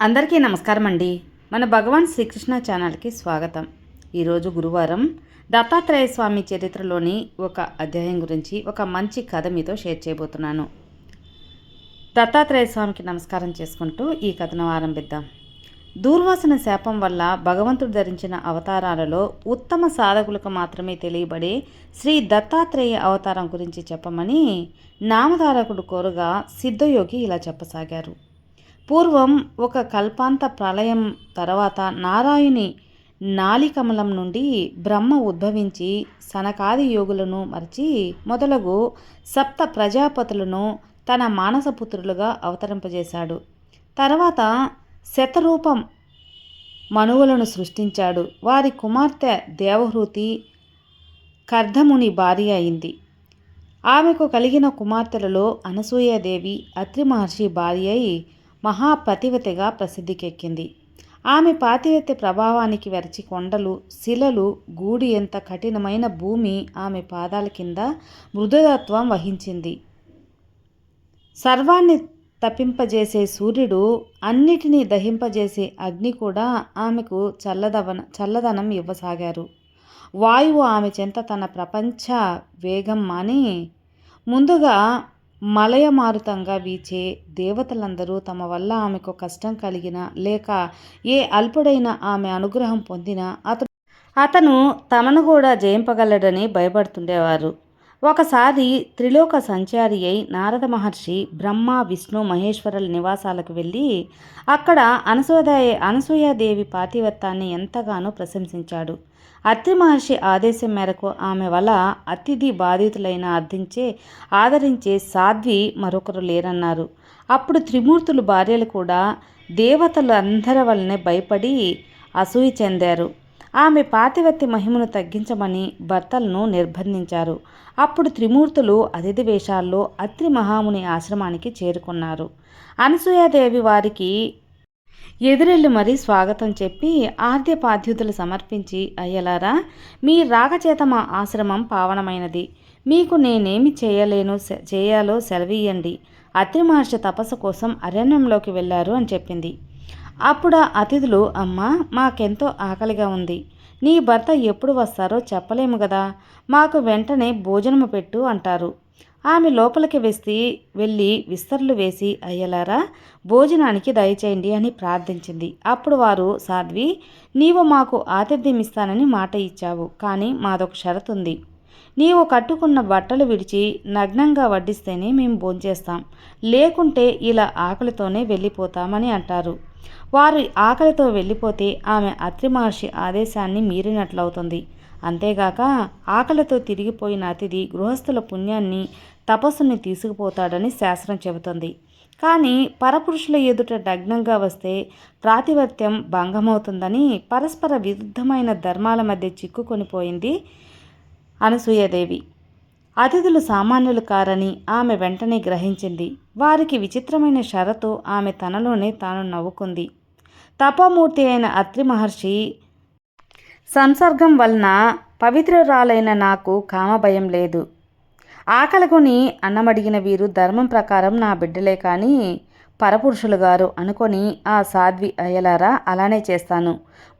అందరికీ నమస్కారం అండి మన భగవాన్ శ్రీకృష్ణ ఛానల్కి స్వాగతం. ఈరోజు గురువారం దత్తాత్రేయ స్వామి చరిత్రలోని ఒక అధ్యాయం గురించి ఒక మంచి కథ మీతో షేర్ చేయబోతున్నాను. దత్తాత్రేయ స్వామికి నమస్కారం చేసుకుంటూ ఈ కథను ఆరంభిద్దాం. దూర్వాసన శాపం వల్ల భగవంతుడు ధరించిన అవతారాలలో ఉత్తమ సాధకులకు మాత్రమే తెలియబడే శ్రీ దత్తాత్రేయ అవతారం గురించి చెప్పమని నామధారకుడు కోరుగా సిద్ధయోగి ఇలా చెప్పసాగారు. పూర్వం ఒక కల్పాంత ప్రళయం తర్వాత నారాయణి నాలికమలం నుండి బ్రహ్మ ఉద్భవించి సనకాది యోగులను మరిచి మొదలగు సప్త ప్రజాపతులను తన మానసపుత్రులుగా అవతరింపజేశాడు. తర్వాత శతరూపం మనువులను సృష్టించాడు. వారి కుమార్తె దేవహృతి కర్ధముని భార్య అయింది. ఆమెకు కలిగిన కుమార్తెలలో అనసూయాదేవి అత్రి మహర్షి భార్య అయి మహాపతివతిగా ప్రసిద్ధికెక్కింది. ఆమె పాతివత్య ప్రభావానికి వెరచి కొండలు శిలలు గూడి ఎంత కఠినమైన భూమి ఆమె పాదాల కింద మృదుతత్వం వహించింది. సర్వాన్ని తప్పింపజేసే సూర్యుడు అన్నిటినీ దహింపజేసే అగ్ని కూడా ఆమెకు చల్లదవన చల్లదనం ఇవ్వసాగారు. వాయువు ఆమె చెంత తన ప్రపంచ వేగం మాని ముందుగా మలయమారుతంగా వీచే దేవతలందరూ తమ వల్ల ఆమెకు కష్టం కలిగిన లేక ఏ అల్పుడైన ఆమె అనుగ్రహం పొందినా అతను అతను తమను కూడా జయింపగలడని భయపడుతుండేవారు. ఒకసారి త్రిలోక సంచారి అయి నారద మహర్షి బ్రహ్మ విష్ణు మహేశ్వరుల నివాసాలకు వెళ్ళి అక్కడ అనసూయ అనసూయాదేవి పాతివత్తాన్ని ఎంతగానో ప్రశంసించాడు. అత్రి మహర్షి ఆదేశం మేరకు ఆమె వల్ల అతిథి బాధితులైన అర్థించే ఆదరించే సాధ్వి మరొకరు లేరన్నారు. అప్పుడు త్రిమూర్తులు భార్యలు కూడా దేవతలు అందరి వల్లనే భయపడి అసూయ చెందారు. ఆమె పాతివత్తి మహిమను తగ్గించమని భర్తలను నిర్బంధించారు. అప్పుడు త్రిమూర్తులు అతిథి వేషాల్లో అత్రి మహాముని ఆశ్రమానికి చేరుకున్నారు. అనసూయాదేవి వారికి ఎదురెళ్ళు మరీ స్వాగతం చెప్పి ఆద్యపాద్యుతులు సమర్పించి అయ్యలారా మీ రాగచేత మా ఆశ్రమం పావనమైనది. మీకు నేనేమి చేయలేను చేయాలో సెలవీయండి. అత్రి మహర్షి తపస్సు కోసం అరణ్యంలోకి వెళ్ళారు అని చెప్పింది. అప్పుడు అతిథులు అమ్మ మాకెంతో ఆకలిగా ఉంది. నీ భర్త ఎప్పుడు వస్తారో చెప్పలేము కదా మాకు వెంటనే భోజనము పెట్టు అంటారు. ఆమె లోపలికి వేసి వెళ్ళి విస్తరులు వేసి అయ్యలారా భోజనానికి దయచేయండి అని ప్రార్థించింది. అప్పుడు వారు సాధ్వి నీవు మాకు ఆతిథ్యం ఇస్తానని మాట ఇచ్చావు కానీ మాదొక షరతు ఉంది నీవు కట్టుకున్న బట్టలు విడిచి నగ్నంగా వడ్డిస్తేనే మేము భోంచేస్తాం. లేకుంటే ఇలా ఆకలితోనే వెళ్ళిపోతామని అంటారు. వారు ఆకలితో వెళ్ళిపోతే ఆమె అత్రి మహర్షి ఆదేశాన్ని మీరినట్లవుతుంది. అంతేగాక ఆకలితో తిరిగిపోయిన అతిథి గృహస్థుల పుణ్యాన్ని తపస్సుని తీసుకుపోతాడని శాస్త్రం చెబుతుంది. కానీ పరపురుషుల ఎదుట నగ్నంగా వస్తే ప్రాతిపత్యం భంగమవుతుందని పరస్పర విరుద్ధమైన ధర్మాల మధ్య చిక్కుకొనిపోయింది అనసూయదేవి. అతిథులు సామాన్యులు కారని ఆమె వెంటనే గ్రహించింది. వారికి విచిత్రమైన షరతు ఆమె తనలోనే తాను నవ్వుకుంది. తపమూర్తి అయిన అత్రి మహర్షి సంసర్గం వలన పవిత్రురాలైన నాకు కామభయం లేదు. ఆకలగొని అన్నమడిగిన వీరు ధర్మం ప్రకారం నా బిడ్డలే కానీ పరపురుషులు గారు అనుకొని ఆ సాధ్వి అయ్యలారా అలానే చేస్తాను.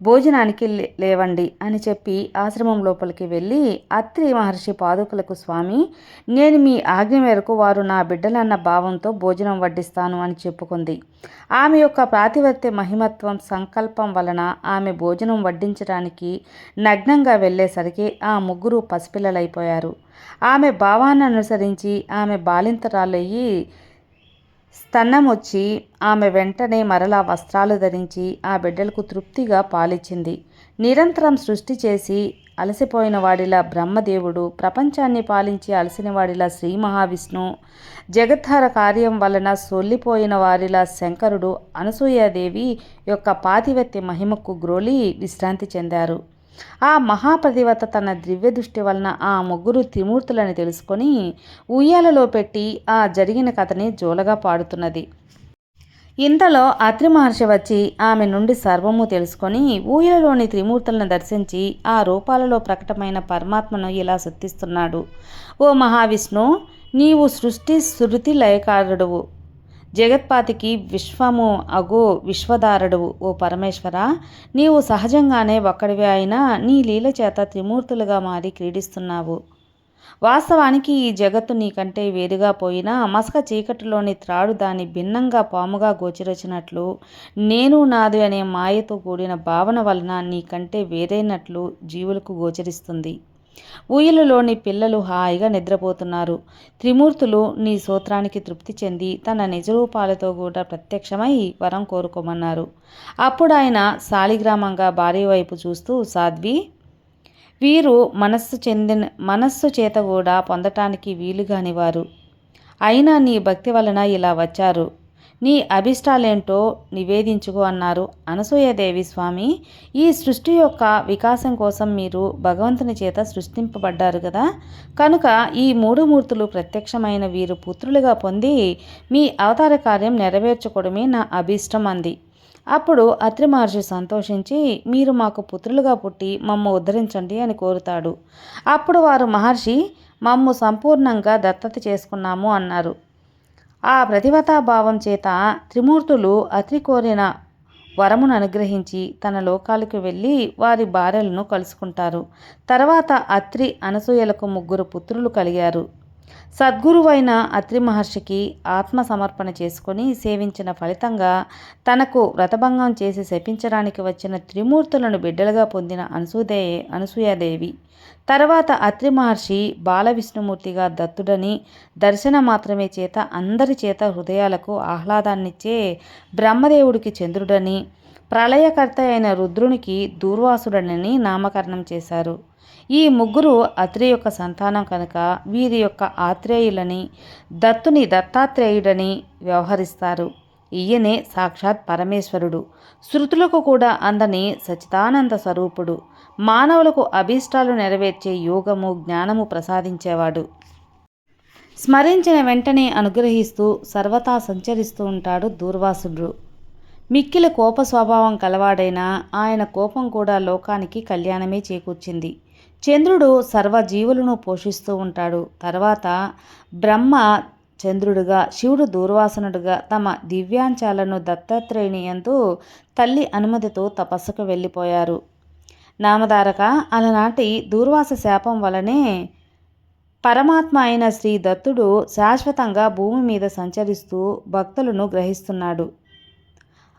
భోజనానికి లేవండి అని చెప్పి ఆశ్రమం లోపలికి వెళ్ళి అత్రి మహర్షి పాదుకులకు స్వామి నేను మీ ఆజ్ఞ మేరకు వారు నా బిడ్డలన్న భావంతో భోజనం వడ్డిస్తాను అని చెప్పుకుంది. ఆమె యొక్క ప్రాతిపత్య మహిమత్వం సంకల్పం వలన ఆమె భోజనం వడ్డించడానికి నగ్నంగా వెళ్ళేసరికి ఆ ముగ్గురు పసిపిల్లలైపోయారు. ఆమె భావాన్ని అనుసరించి ఆమె బాలింతరాలయ్యి స్తన్నమొచ్చి ఆమె వెంటనే మరలా వస్త్రాలు ధరించి ఆ బిడ్డలకు తృప్తిగా పాలిచ్చింది. నిరంతరం సృష్టి చేసి అలసిపోయిన వాడిలా బ్రహ్మదేవుడు ప్రపంచాన్ని పాలించి అలసిన వాడిలా శ్రీ మహావిష్ణు జగద్ధార కార్యం వలన సొల్లిపోయిన వారిలా శంకరుడు అనసూయాదేవి యొక్క పాతివత్య మహిమకు గ్రోలి విశ్రాంతి చెందారు. ఆ మహాప్రతివత తన దివ్య దృష్టి వలన ఆ ముగ్గురు త్రిమూర్తులని తెలుసుకొని ఉయ్యాలలో పెట్టి ఆ జరిగిన కథని జోలగా పాడుతున్నది. ఇంతలో అత్రి మహర్షి వచ్చి ఆమె నుండి సర్వము తెలుసుకొని ఊయలలోని త్రిమూర్తులను దర్శించి ఆ రూపాలలో ప్రకటమైన పరమాత్మను ఇలా శుద్ధిస్తున్నాడు. ఓ మహావిష్ణు నీవు సృష్టి శృతి లయకారుడువు. జగత్పాతికి విశ్వము అగో విశ్వధారుడువు ఓ పరమేశ్వర నీవు సహజంగానే ఒక్కడివే అయినా నీ లీల చేత త్రిమూర్తులుగా మారి క్రీడిస్తున్నావు. వాస్తవానికి ఈ జగత్తు నీకంటే వేరుగా పోయినా మసక చీకటిలోని త్రాడు దాని భిన్నంగా పాముగా గోచరచినట్లు నేను నాది అనే మాయతో కూడిన భావన వలన నీకంటే వేరైనట్లు జీవులకు గోచరిస్తుంది. ఊయలలోని పిల్లలు హాయిగా నిద్రపోతున్నారు. త్రిమూర్తులు నీ సూత్రానికి తృప్తి చెంది తన నిజరూపాలతో కూడా ప్రత్యక్షమై వరం కోరుకోమన్నారు. అప్పుడు ఆయన శాలిగ్రామంగా భార్య వైపు చూస్తూ సాధ్వి వీరు మనస్సు చెందిన మనస్సు చేత కూడా పొందటానికి వీలుగాని వారు అయినా నీ భక్తి వలన ఇలా వచ్చారు. నీ అభిష్టాలేంటో నివేదించుకో అన్నారు. అనసూయదేవి స్వామి ఈ సృష్టి యొక్క వికాసం కోసం మీరు భగవంతుని చేత సృష్టింపబడ్డారు కదా. కనుక ఈ మూడు మూర్తులు ప్రత్యక్షమైన వీరు పుత్రులుగా పొంది మీ అవతార కార్యం నెరవేర్చుకోవడమే నా అభీష్టం అంది. అప్పుడు అత్రి మహర్షి సంతోషించి మీరు మాకు పుత్రులుగా పుట్టి మమ్మ ఉద్ధరించండి అని కోరుతాడు. అప్పుడు వారు మహర్షి మమ్ము సంపూర్ణంగా దత్తత చేసుకున్నాము అన్నారు. ఆ ప్రతివతాభావం చేత త్రిమూర్తులు అత్రి కోరిన వరమును అనుగ్రహించి తన లోకాలకు వెళ్ళి వారి భార్యలను కలుసుకుంటారు. తర్వాత అత్రి అనసూయలకు ముగ్గురు పుత్రులు కలిగారు. సద్గురువైన అత్రి మహర్షికి ఆత్మ సమర్పణ చేసుకొని సేవించిన ఫలితంగా తనకు వ్రతభంగం చేసి శపించడానికి వచ్చిన త్రిమూర్తులను బిడ్డలుగా పొందిన అనసూదే అనసూయాదేవి. తర్వాత అత్రి మహర్షి బాల విష్ణుమూర్తిగా దత్తుడని దర్శన మాత్రమే చేత అందరి చేత హృదయాలకు ఆహ్లాదాన్నిచ్చే బ్రహ్మదేవుడికి చంద్రుడని ప్రళయకర్త అయిన రుద్రునికి దూర్వాసుడని నామకరణం చేశారు. ఈ ముగ్గురు అత్రి యొక్క సంతానం కనుక వీరి యొక్క ఆత్రేయులని దత్తుని దత్తాత్రేయుడని వ్యవహరిస్తారు. ఈయనే సాక్షాత్ పరమేశ్వరుడు. శృతులకు కూడా అందని సచిదానంద స్వరూపుడు. మానవులకు అభీష్టాలు నెరవేర్చే యోగము జ్ఞానము ప్రసాదించేవాడు. స్మరించిన వెంటనే అనుగ్రహిస్తూ సర్వతా సంచరిస్తూ ఉంటాడు దూర్వాసుడు. మిక్కిల కోప స్వభావం కలవాడైనా ఆయన కోపం కూడా లోకానికి కళ్యాణమే చేకూర్చింది. చంద్రుడు సర్వజీవులను పోషిస్తూ ఉంటాడు. తర్వాత బ్రహ్మ చంద్రుడుగా శివుడు దూర్వాసనుడుగా తమ దివ్యాంచాలను దత్తాత్రేయుని ఎందు తల్లి అనుమతితో తపస్సుకు వెళ్ళిపోయారు. నామధారక అలనాటి దూర్వాస శాపం వలనే పరమాత్మ అయిన శ్రీ దత్తుడు శాశ్వతంగా భూమి మీద సంచరిస్తూ భక్తులను గ్రహిస్తున్నాడు.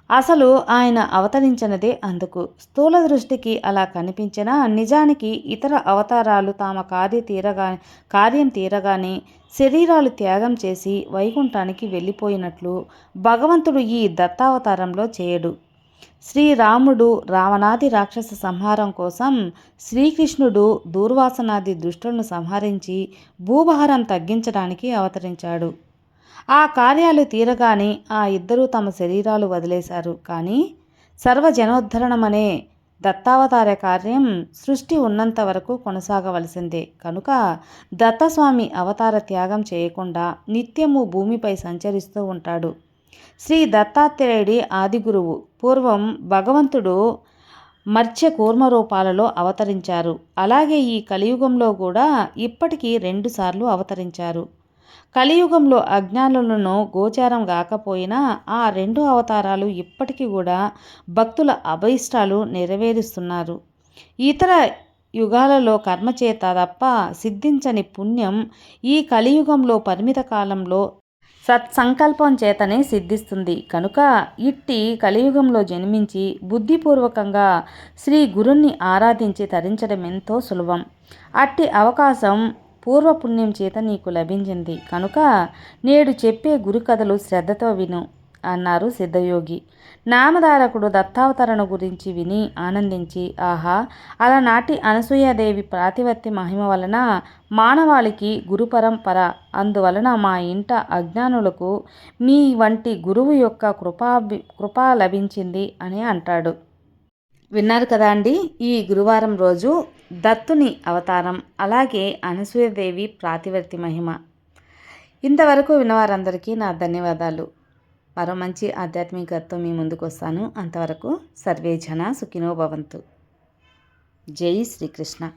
అసలు ఆయన అవతరించినదే అందుకు. స్థూల దృష్టికి అలా కనిపించినా నిజానికి ఇతర అవతారాలు తమ కార్య తీరగా కార్యం తీరగానే శరీరాలు త్యాగం చేసి వైకుంఠానికి వెళ్ళిపోయినట్లు భగవంతుడు ఈ దత్తావతారంలో చేయడు. శ్రీరాముడు రావణాది రాక్షస సంహారం కోసం శ్రీకృష్ణుడు దూర్వాసనాది దుష్టులను సంహరించి భూభారం తగ్గించడానికి అవతరించాడు. ఆ కార్యాలు తీరగానే ఆ ఇద్దరూ తమ శరీరాలు వదిలేశారు. కానీ సర్వజనోద్ధరణమనే దత్తావతార కార్యం సృష్టి ఉన్నంత వరకు కొనసాగవలసిందే. కనుక దత్తస్వామి అవతార త్యాగం చేయకుండా నిత్యము భూమిపై సంచరిస్తూ ఉంటాడు. శ్రీ దత్తాత్రేయుడి ఆదిగురువు పూర్వం భగవంతుడు మర్చ్య కూర్మ రూపాలలో అవతరించారు. అలాగే ఈ కలియుగంలో కూడా ఇప్పటికీ రెండుసార్లు అవతరించారు. కలియుగంలో అజ్ఞానులను గోచారం కాకపోయినా ఆ రెండు అవతారాలు ఇప్పటికీ కూడా భక్తుల అభయిష్టాలు నెరవేరుస్తున్నారు. ఇతర యుగాలలో కర్మచేత తప్ప సిద్ధించని పుణ్యం ఈ కలియుగంలో పరిమిత కాలంలో సత్సంకల్పం చేతనే సిద్ధిస్తుంది. కనుక ఇట్టి కలియుగంలో జన్మించి బుద్ధిపూర్వకంగా శ్రీ గురుణ్ణి ఆరాధించి తరించడం ఎంతో సులభం. అట్టి అవకాశం పూర్వపుణ్యం చేత నీకు లభించింది. కనుక నేడు చెప్పే గురుకథలు శ్రద్ధతో విను అన్నారు సిద్ధయోగి. నామధారకుడు దత్తావతరణ గురించి విని ఆనందించి ఆహా అలనాటి అనసూయాదేవి ప్రాతిపత్తి మహిమ వలన మానవాళికి గురుపరంపర అందువలన మా ఇంట అజ్ఞానులకు మీ వంటి గురువు యొక్క కృపా కృప లభించింది అని అంటాడు. విన్నారు కదా అండి ఈ గురువారం రోజు దత్తుని అవతారం అలాగే అనసూయదేవి ప్రాతివర్తి మహిమ. ఇంతవరకు విన్నవారందరికీ నా ధన్యవాదాలు. మరో మంచి ఆధ్యాత్మికతతో మీ ముందుకు వస్తాను అంతవరకు సర్వే జన సుఖినో భవంతు. జై శ్రీకృష్ణ.